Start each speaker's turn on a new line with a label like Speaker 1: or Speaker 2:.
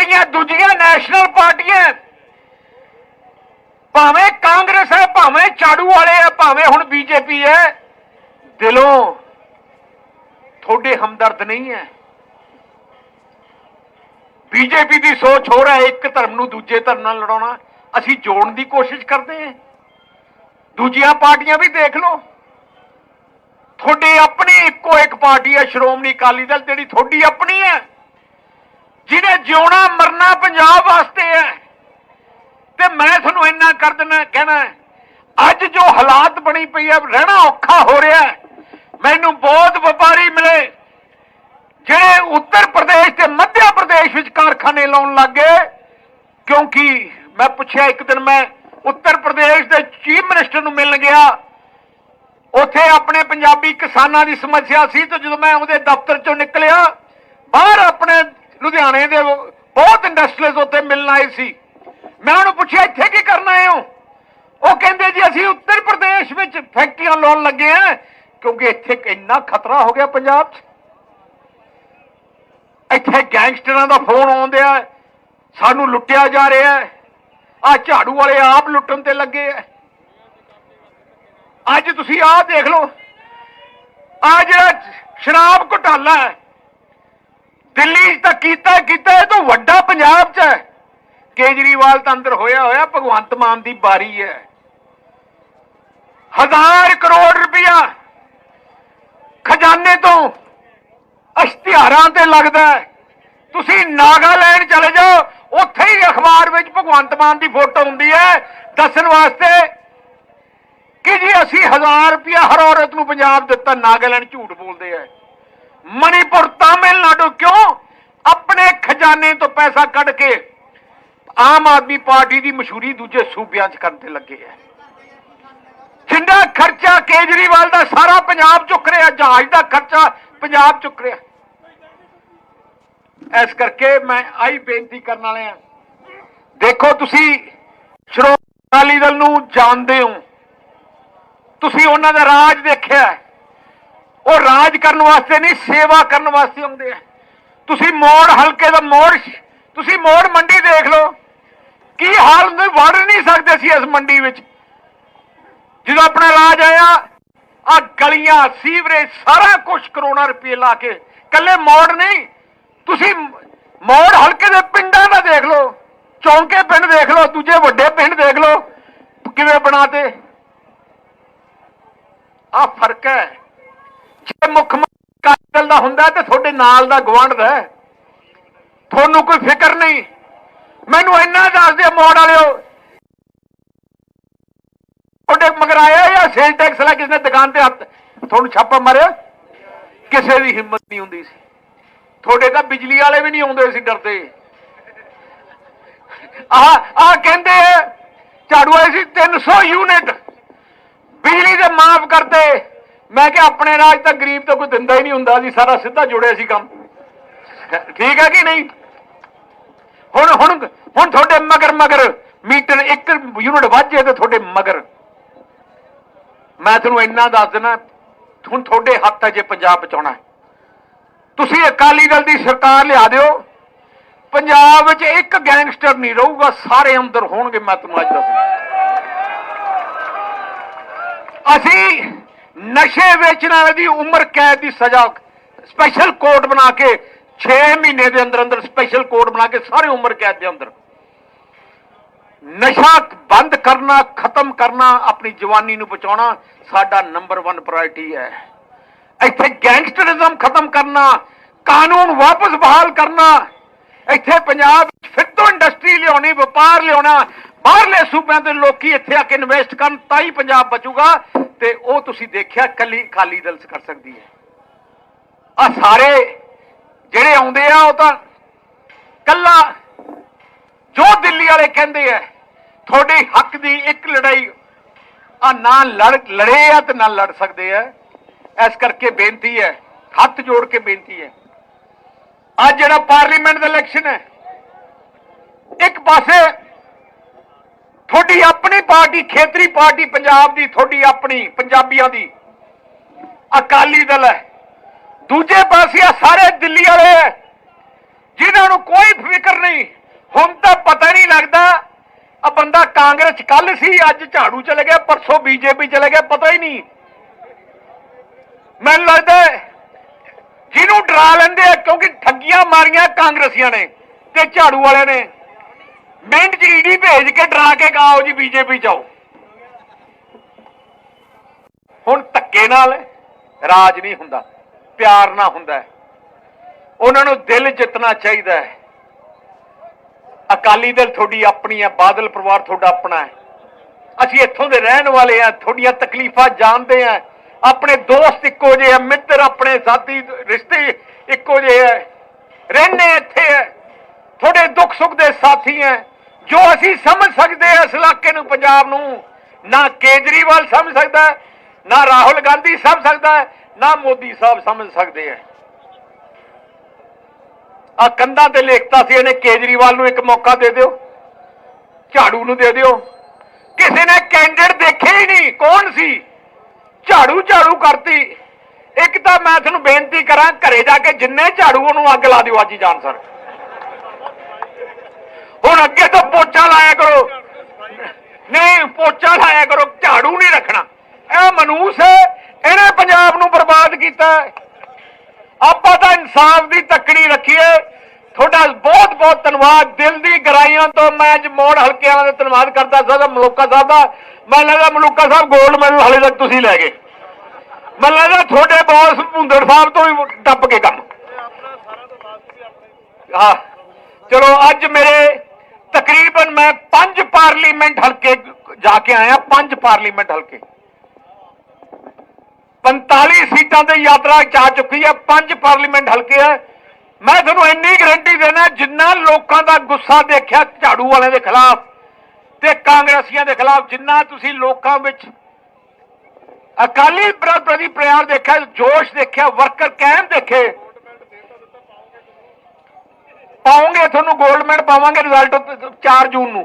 Speaker 1: ਜਿਹੜੀਆਂ ਦੂਜੀਆਂ ਨੈਸ਼ਨਲ ਪਾਰਟੀਆਂ। ਭਾਵੇਂ ਕਾਂਗਰਸ ਹੈ, ਭਾਵੇਂ ਝਾੜੂ ਵਾਲੇ ਹੈ, ਭਾਵੇਂ ਹੁਣ ਬੀਜੇਪੀ ਹੈ, ਦਿਲੋਂ ਤੁਹਾਡੇ ਹਮਦਰਦ ਨਹੀਂ ਹੈ। ਬੀਜੇਪੀ ਦੀ ਸੋਚ ਹੋ ਹੈ, ਇੱਕ ਧਰਮ ਨੂੰ ਦੂਜੇ ਧਰਮ ਨਾਲ ਲੜਾਉਣਾ। ਅਸੀਂ ਜੋੜਨ ਦੀ ਕੋਸ਼ਿਸ਼ ਕਰਦੇ ਹਾਂ। ਦੂਜੀਆਂ ਪਾਰਟੀਆਂ ਵੀ ਦੇਖ ਲਓ। ਤੁਹਾਡੀ ਆਪਣੀ ਇੱਕੋ ਇੱਕ ਪਾਰਟੀ ਹੈ, ਸ਼੍ਰੋਮਣੀ ਅਕਾਲੀ ਦਲ, ਜਿਹੜੀ ਤੁਹਾਡੀ ਆਪਣੀ ਹੈ। ਜਿਹਨੇ ਜਿਉਣਾ ਮਰਨਾ ਪੰਜਾਬ ਵਾਸਤੇ ਹੈ। ਤੇ ਮੈਂ ਤੁਹਾਨੂੰ ਇੰਨਾ ਕਰ ਦੇਣਾ ਕਹਿਣਾ ਅੱਜ ਜੋ ਹਾਲਾਤ ਬਣੀ ਪਈ ਹੈ, ਰਹਿਣਾ ਔਖਾ ਹੋ ਰਿਹਾ ਮੈਨੂੰ ਬਹੁਤ ਵਪਾਰੀ ਮਿਲੇ, ਜਿਹੜੇ ਉੱਤਰ ਪ੍ਰਦੇਸ਼ ਤੇ ਮੱਧ ਪ੍ਰਦੇਸ਼ ਵਿੱਚ ਕਾਰਖਾਨੇ ਲਾਉਣ ਲੱਗੇ ਕਿਉਂਕਿ ਮੈਂ ਪੁੱਛਿਆ ਇੱਕ ਦਿਨ, ਮੈਂ ਉੱਤਰ ਪ੍ਰਦੇਸ਼ ਦੇ ਚੀਫ ਮਿਨਿਸਟਰ ਨੂੰ ਮਿਲਣ ਗਿਆ। ਉੱਥੇ ਆਪਣੇ ਪੰਜਾਬੀ ਕਿਸਾਨਾਂ ਦੀ ਸਮੱਸਿਆ ਸੀ, ਤੇ ਜਦੋਂ ਮੈਂ ਉਹਦੇ ਦਫ਼ਤਰ ਚੋਂ ਨਿਕਲਿਆ, ਬਾਹਰ ਆਪਣੇ ਲੁਧਿਆਣੇ ਦੇ ਬਹੁਤ ਇੰਡਸਟਰੀਜ਼ ਉੱਥੇ ਮਿਲਣ ਆਏ ਸੀ। ਮੈਂ ਉਹਨੂੰ ਪੁੱਛਿਆ, ਇੱਥੇ ਕੀ ਕਰਨ ਆਏ ਹੋ? ਉਹ ਕਹਿੰਦੇ ਜੀ, ਅਸੀਂ ਉੱਤਰ ਪ੍ਰਦੇਸ਼ ਵਿੱਚ ਫੈਕਟਰੀਆਂ ਲਾਉਣ ਲੱਗੇ ਆ, ਕਿਉਂਕਿ ਇੱਥੇ ਇੰਨਾ ਖਤਰਾ ਹੋ ਗਿਆ ਪੰਜਾਬ 'ਚ। ਇੱਥੇ ਗੈਂਗਸਟਰਾਂ ਦਾ ਫੋਨ ਆਉਂਦੇ ਆਉਂਦਿਆ ਸਾਨੂੰ ਲੁੱਟਿਆ ਜਾ ਰਿਹਾ ਹੈ। ਆ ਝਾੜੂ ਵਾਲੇ ਆਪ ਲੁੱਟਣ ਤੇ ਲੱਗੇ ਐ ਅੱਜ ਤੁਸੀਂ ਆਹ ਦੇਖ ਲਓ। ਆ ਜਿਹੜਾ ਸ਼ਰਾਬ ਘੁਟਾਲਾ ਹੈ ਦਿੱਲੀ 'ਚ ਤਾਂ ਕੀਤਾ ਕੀਤਾ, ਇਹ ਤੋਂ ਵੱਡਾ ਪੰਜਾਬ 'ਚ ਹੈ। ਕੇਜਰੀਵਾਲ ਤਾਂ ਅੰਦਰ ਹੋਇਆ ਹੋਇਆ, ਭਗਵੰਤ ਮਾਨ ਦੀ ਬਾਰੀ ਹੈ। ਹਜ਼ਾਰ ਕਰੋੜ ਰੁਪਇਆ ਖਜ਼ਾਨੇ ਤੋਂ ਇਸ਼ਤਿਹਾਰਾਂ ਤੇ ਲੱਗਦਾ ਤੁਸੀਂ ਨਾਗਾਲੈਂਡ ਚਲੇ ਜਾਓ, ਉੱਥੇ ਹੀ ਅਖਬਾਰ ਵਿੱਚ ਭਗਵੰਤ ਮਾਨ ਦੀ ਫੋਟੋ ਹੁੰਦੀ ਹੈ। ਦੱਸਣ ਵਾਸਤੇ ਕਿ ਜੀ ਅਸੀਂ 1000 ਰੁਪਇਆ ਹਰ ਔਰਤ ਨੂੰ ਪੰਜਾਬ ਦਿੱਤਾ, ਨਾਗਾਲੈਂਡ ਝੂਠ ਬੋਲਦੇ ਆ ਮਣੀਪੁਰ ਤਾਮਿਲਨਾਡੂ ਕਿਉਂ? ਆਪਣੇ ਖਜ਼ਾਨੇ ਤੋਂ ਪੈਸਾ ਕੱਢ ਕੇ ਆਮ ਆਦਮੀ ਪਾਰਟੀ ਦੀ ਮਸ਼ਹੂਰੀ ਦੂਜੇ ਸੂਬਿਆਂ 'ਚ ਕਰਨ ਤੇ ਲੱਗੇ ਆ। ਜਿੰਨਾ ਖਰਚਾ ਕੇਜਰੀਵਾਲ ਦਾ ਸਾਰਾ ਪੰਜਾਬ ਚੁੱਕ ਰਿਹਾ, ਜਹਾਜ਼ ਦਾ ਖਰਚਾ ਪੰਜਾਬ ਚੁੱਕ ਰਿਹਾ। ਇਸ ਕਰਕੇ ਮੈਂ ਆਈ ਬੇਨਤੀ ਕਰਨ ਵਾਲੇ ਆ। ਦੇਖੋ ਤੁਸੀਂ ਸ਼੍ਰੋਮਣੀ ਅਕਾਲੀ ਦਲ ਨੂੰ ਜਾਣਦੇ ਹੋ। ਤੁਸੀਂ ਉਹਨਾਂ ਦਾ ਰਾਜ ਦੇਖਿਆ ਕਰਨ ਵਾਸਤੇ ਨਹੀਂ, ਸੇਵਾ ਕਰਨ ਵਾਸਤੇ ਹੁੰਦੇ ਆ। ਤੁਸੀਂ ਮੋੜ ਹਲਕੇ ਦਾ ਮੋੜ ਤੁਸੀਂ ਮੋੜ ਮੰਡੀ ਦੇਖ ਲਓ। ਕੀ ਹਾਲ ਹੁੰਦੇ, ਵੜ ਨਹੀਂ ਸਕਦੇ ਸੀ ਇਸ ਮੰਡੀ ਵਿੱਚ। ਜਦੋਂ ਆਪਣਾ ਰਾਜ ਆਇਆ ਆ ਗਲੀਆਂ, ਸੀਵਰੇਜ, ਸਾਰਾ ਕੁਝ ਕਰੋੜਾਂ ਰੁਪਏ ਲਾ ਕੇ। ਕੱਲੇ ਮੋੜ ਨਹੀਂ, ਤੁਸੀਂ ਮੋੜ ਹਲਕੇ ਦੇ ਪਿੰਡਾਂ ਦਾ ਦੇਖ ਲਓ। ਚੌਂਕੇ ਪਿੰਡ ਦੇਖ ਲਓ, ਦੂਜੇ ਵੱਡੇ ਪਿੰਡ ਦੇਖ ਲਓ। ਕਿਵੇਂ ਬਣਾਤੇ ਆ ਫ਼ਰਕ ਹੈ ਜੇ ਮੁੱਖ ਮੰਤਰੀ ਅਕਾਲੀ ਦਲ ਦਾ ਹੁੰਦਾ ਤੇ ਤੁਹਾਡੇ ਨਾਲ ਦਾ ਗਵਾਂਢ ਹੈ। ਤੁਹਾਨੂੰ ਕੋਈ ਫਿਕਰ ਨਹੀਂ। ਮੈਨੂੰ ਇੰਨਾ ਦੱਸ ਦਿਓ ਮੋੜ ਵਾਲਿਓ। ਤੁਹਾਡੇ ਮਗਰ ਜਾਂ ਸੇਲ ਟੈਕਸ ਲਾ ਕਿਸੇ ਦੁਕਾਨ ਤੇ ਹੱਥ ਤੁਹਾਨੂੰ ਛਾਪਾ ਮਾਰਿਆ? ਕਿਸੇ ਦੀ ਹਿੰਮਤ ਨਹੀਂ ਹੁੰਦੀ ਸੀ। ਤੁਹਾਡੇ ਤਾਂ ਬਿਜਲੀ ਵਾਲੇ ਵੀ ਨਹੀਂ ਆਉਂਦੇ ਸੀ ਡਰਦੇ। ਆਹ ਆਹ ਕਹਿੰਦੇ ਝਾੜੂ ਆਏ ਸੀ 300 ਯੂਨਿਟ। ਬਿਜਲੀ ਦੇ ਮਾਫ ਕਰਤੇ। ਮੈਂ ਕਿਹਾ ਆਪਣੇ ਰਾਜ ਤਾਂ ਗਰੀਬ ਤਾਂ ਕੋਈ ਦਿੰਦਾ ਹੀ ਨਹੀਂ ਹੁੰਦਾ ਜੀ, ਸਾਰਾ ਸਿੱਧਾ ਜੁੜਿਆ ਸੀ ਕੰਮ। ਠੀਕ ਹੈ ਕਿ ਨਹੀਂ? ਹੁਣ ਹੁਣ ਹੁਣ ਤੁਹਾਡੇ ਮਗਰ ਮਗਰ ਮੀਟਰ ਇੱਕ ਯੂਨਿਟ ਵੱਧ ਜਾਏ ਤਾਂ ਤੁਹਾਡੇ ਮਗਰ। ਮੈਂ ਤੁਹਾਨੂੰ ਇੰਨਾ ਦੱਸ ਦਿੰਦਾ ਹੁਣ ਤੁਹਾਡੇ ਹੱਥ ਹੈ ਜੇ ਪੰਜਾਬ ਬਚਾਉਣਾ ਤੁਸੀਂ ਅਕਾਲੀ ਦਲ ਦੀ ਸਰਕਾਰ ਲਿਆ ਦਿਓ। ਪੰਜਾਬ ਵਿੱਚ ਇੱਕ ਗੈਂਗਸਟਰ ਨਹੀਂ ਰਹੂਗਾ, ਸਾਰੇ ਅੰਦਰ ਹੋਣਗੇ, ਮੈਂ ਤੁਹਾਨੂੰ ਅੱਜ ਦੱਸਦਾ। ਅਸੀਂ ਨਸ਼ੇ ਵੇਚਣ ਵਾਲੇ ਦੀ ਉਮਰ ਕੈਦ ਦੀ ਸਜ਼ਾ ਸਪੈਸ਼ਲ ਕੋਰਟ ਬਣਾ ਕੇ 6 ਮਹੀਨੇ ਦੇ ਅੰਦਰ ਅੰਦਰ ਸਪੈਸ਼ਲ ਕੋਰਟ ਬਣਾ ਕੇ ਸਾਰੇ ਉਮਰ ਕੈਦ ਦੇ ਅੰਦਰ। ਨਸ਼ਾ ਬੰਦ ਕਰਨਾ, ਖਤਮ ਕਰਨਾ, ਆਪਣੀ ਜਵਾਨੀ ਨੂੰ ਬਚਾਉਣਾ ਸਾਡਾ ਨੰਬਰ 1 ਪ੍ਰਾਇੋਰਟੀ ਹੈ। ਇੱਥੇ ਗੈਂਗਸਟਰਿਜ਼ਮ ਖਤਮ ਕਰਨਾ, ਕਾਨੂੰਨ ਵਾਪਸ ਬਹਾਲ ਕਰਨਾ, ਇੱਥੇ ਪੰਜਾਬ ਵਿੱਚ ਫਿਰ ਤੋਂ ਇੰਡਸਟਰੀ ਲਿਆਉਣੀ, ਵਪਾਰ ਲਿਆਉਣਾ, ਬਾਹਰਲੇ ਸੂਬਿਆਂ ਦੇ ਲੋਕੀ ਇੱਥੇ ਆ ਕੇ ਇਨਵੈਸਟ ਕਰਨ, ਤਾਂ ਹੀ ਪੰਜਾਬ ਬਚੂਗਾ। ਤੇ ਉਹ ਤੁਸੀਂ ਦੇਖਿਆ ਕੱਲੀ ਅਕਾਲੀ ਦਲ ਕਰ ਸਕਦੀ ਹੈ। ਆ ਸਾਰੇ ਜਿਹੜੇ ਆਉਂਦੇ ਆ, ਉਹ ਤਾਂ ਕੱਲਾ ਜੋ ਦਿੱਲੀ ਵਾਲੇ ਕਹਿੰਦੇ ਆ, ਤੁਹਾਡੇ ਹੱਕ ਦੀ ਇੱਕ ਲੜਾਈ ਆ ਨਾ ਲੜ, ਲੜੇ ਆ ਤੇ ਨਾ ਲੜ ਸਕਦੇ ਆ। ਇਸ ਕਰਕੇ ਬੇਨਤੀ ਹੈ, ਹੱਥ ਜੋੜ ਕੇ ਬੇਨਤੀ ਹੈ। ਅੱਜ ਜਿਹੜਾ ਪਾਰਲੀਮੈਂਟ ਦਾ ਇਲੈਕਸ਼ਨ ਹੈ, ਇੱਕ ਪਾਸੇ ਤੁਹਾਡੀ ਖੇਤਰੀ ਪਾਰਟੀ ਖੇਤਰੀ ਪਾਰਟੀ ਪੰਜਾਬ ਦੀ, ਤੁਹਾਡੀ ਆਪਣੀ, ਪੰਜਾਬੀਆਂ ਦੀ। ਅਕਾਲੀ ਦਲ ਹੈ। ਦੂਜੇ ਪਾਸੇ ਆ ਸਾਰੇ ਦਿੱਲੀ ਵਾਲੇ। ਜਿਨ੍ਹਾਂ ਨੂੰ ਕੋਈ ਫਿਕਰ ਨਹੀਂ, ਹੁਣ ਤਾਂ ਪਤਾ ਨਹੀਂ ਲੱਗਦਾ। ਆ ਬੰਦਾ ਕਾਂਗਰਸ ਕੱਲ ਸੀ, ਅੱਜ ਝਾੜੂ ਚਲੇ ਗਿਆ, ਪਰਸੋਂ ਬੀਜੇਪੀ ਚਲੇ ਗਿਆ, ਪਤਾ ਹੀ ਨਹੀਂ। ਮੈਨੂੰ ਲੱਗਦਾ ਜਿਹਨੂੰ ਡਰਾ ਲੈਂਦੇ ਆ, ਕਿਉਂਕਿ ਠੱਗੀਆਂ ਮਾਰੀਆਂ ਕਾਂਗਰਸੀਆਂ ਨੇ ਤੇ ਝਾੜੂ ਵਾਲਿਆਂ ਨੇ। ਮਿੰਟ ਚ ਈਡੀ ਭੇਜ ਕੇ ਡਰਾ ਕੇ ਕਹਾਓ ਜੀ ਬੀਜੇਪੀ ਜਾਓ ਹੁਣ ਧੱਕੇ ਨਾਲ ਰਾਜ ਨਹੀਂ ਹੁੰਦਾ, ਪਿਆਰ ਨਾਲ ਹੁੰਦਾ ਉਹਨਾਂ ਨੂੰ ਦਿਲ ਜਿੱਤਣਾ ਚਾਹੀਦਾ ਹੈ। ਅਕਾਲੀ ਦਲ ਤੁਹਾਡੀ ਆਪਣੀ ਹੈ, ਬਾਦਲ ਪਰਿਵਾਰ ਤੁਹਾਡਾ ਆਪਣਾ ਹੈ। ਅਸੀਂ ਇੱਥੋਂ ਦੇ ਰਹਿਣ ਵਾਲੇ ਆ ਤੁਹਾਡੀਆਂ ਤਕਲੀਫਾਂ ਜਾਣਦੇ ਆ ਆਪਣੇ ਦੋਸਤ ਇੱਕੋ ਜਿਹੇ ਆ, ਮਿੱਤਰ, ਆਪਣੇ ਸਾਥੀ, ਰਿਸ਼ਤੇ ਇੱਕੋ ਜਿਹੇ ਆ। ਰਹਿੰਦੇ ਇੱਥੇ। ਦੁੱਖ ਸੁੱਖ ਦੇ ਸਾਥੀ ਆ ਜੋ ਅਸੀਂ ਸਮਝ ਸਕਦੇ ਆ ਇਸ ਇਲਾਕੇ ਨੂੰ, ਪੰਜਾਬ ਨੂੰ, ਨਾ ਕੇਜਰੀਵਾਲ ਸਮਝ ਸਕਦਾ, ਨਾ ਰਾਹੁਲ ਗਾਂਧੀ ਸਮਝ ਸਕਦਾ, ਨਾ ਮੋਦੀ ਸਾਹਿਬ ਸਮਝ ਸਕਦੇ ਆ ਆ ਕੰਧਾਂ ਤੇ ਲਿਖਤਾ ਸੀ ਇਹਨੇ, ਕੇਜਰੀਵਾਲ ਨੂੰ ਇੱਕ ਮੌਕਾ ਦੇ ਦਿਓ, ਝਾੜੂ ਨੂੰ ਦੇ ਦਿਓ। ਕਿਸੇ ਨੇ ਕੈਂਡੀਡੇਟ ਦੇਖੇ ਹੀ ਨਹੀਂ, ਕੌਣ ਸੀ? ਝਾੜੂ ਝਾੜੂ ਕਰਤੀ। ਇੱਕ ਤਾਂ ਮੈਂ ਤੁਹਾਨੂੰ ਬੇਨਤੀ ਕਰਾਂ, ਘਰੇ ਜਾ ਕੇ ਜਿੰਨੇ ਝਾੜੂ ਉਹਨੂੰ ਅੱਗ ਲਾ ਦਿਓ, ਅੱਜ ਹੀ ਜਾਣ ਸਰ। ਹੁਣ ਅੱਗੇ ਤੋਂ ਪੋਚਾ ਲਾਇਆ ਕਰੋ। ਨਹੀਂ, ਪੋਚਾ ਲਾਇਆ ਕਰੋ, ਝਾੜੂ ਨਹੀਂ ਰੱਖਣਾ। ਇਹ ਮਨੂਸ ਹੈ, ਇਹਨੇ ਪੰਜਾਬ ਨੂੰ ਬਰਬਾਦ ਕੀਤਾ। ਆਪਾਂ ਤਾਂ ਇਨਸਾਫ ਦੀ ਤੱਕੜੀ ਰੱਖੀਏ। ਤੁਹਾਡਾ ਬਹੁਤ ਬਹੁਤ ਧੰਨਵਾਦ। ਦਿਲ ਦੀ ਗਰਾਈਆਂ ਤੋਂ ਮੈਂ ਅੱਜ ਮੋੜ ਹਲਕੇ ਵਾਲਿਆਂ ਦਾ ਧੰਨਵਾਦ ਕਰਦਾ ਸਾਡਾ ਮਲੂਕਾ ਸਾਹਿਬ ਦਾ। ਮੈਂ ਲੱਗਦਾ ਮਲੂਕਾ ਸਾਹਿਬ 골ਡ ਮੈਡਲ ਹਲੇ ਤੱਕ ਤੁਸੀਂ ਲੈ ਗਏ। ਮੈਨੂੰ ਲੱਗਦਾ ਤੁਹਾਡੇ ਬੌਸ ਭੁੰਦੜ ਸਾਹਿਬ ਤੋਂ ਵੀ ਟੱਪ ਕੇ ਕੰਮ। ਹਾਂ। ਚਲੋ, ਅੱਜ ਮੇਰੇ ਪਾਰਲੀਮੈਂਟ ਹਲਕੇ ਜਾ ਕੇ ਆਇਆ ਪੰਜ ਪਾਰਲੀਮੈਂਟ ਹਲਕੇ। 45 ਸੀਟਾਂ ਤੇ ਯਾਤਰਾ ਚਾ ਚੁੱਕੀ ਹੈ ਪੰਜ ਪਾਰਲੀਮੈਂਟ ਹਲਕੇ ਹੈ ਮੈਂ ਤੁਹਾਨੂੰ ਇੰਨੀ ਗਰੰਟੀ ਦੇਣਾ ਜਿੰਨਾ ਲੋਕਾਂ ਦਾ ਗੁੱਸਾ ਦੇਖਿਆ ਝਾੜੂ ਵਾਲਿਆਂ ਦੇ ਖਿਲਾਫ ਤੇ ਕਾਂਗਰਸੀਆਂ ਦੇ ਖਿਲਾਫ, ਜਿੰਨਾ ਤੁਸੀਂ ਲੋਕਾਂ ਵਿੱਚ ਅਕਾਲੀ ਪ੍ਰਤੀ ਪਿਆਰ ਦੇਖਿਆ, ਜੋਸ਼ ਦੇਖਿਆ, ਵਰਕਰ ਕਾਇਮ ਦੇਖੇ ਪਾਉਂਗੇ ਤੁਹਾਨੂੰ 골ਡ ਮੈਡਲ ਪਾਵਾਂਗੇ ਰਿਜ਼ਲਟ 4 ਜੂਨ ਨੂੰ।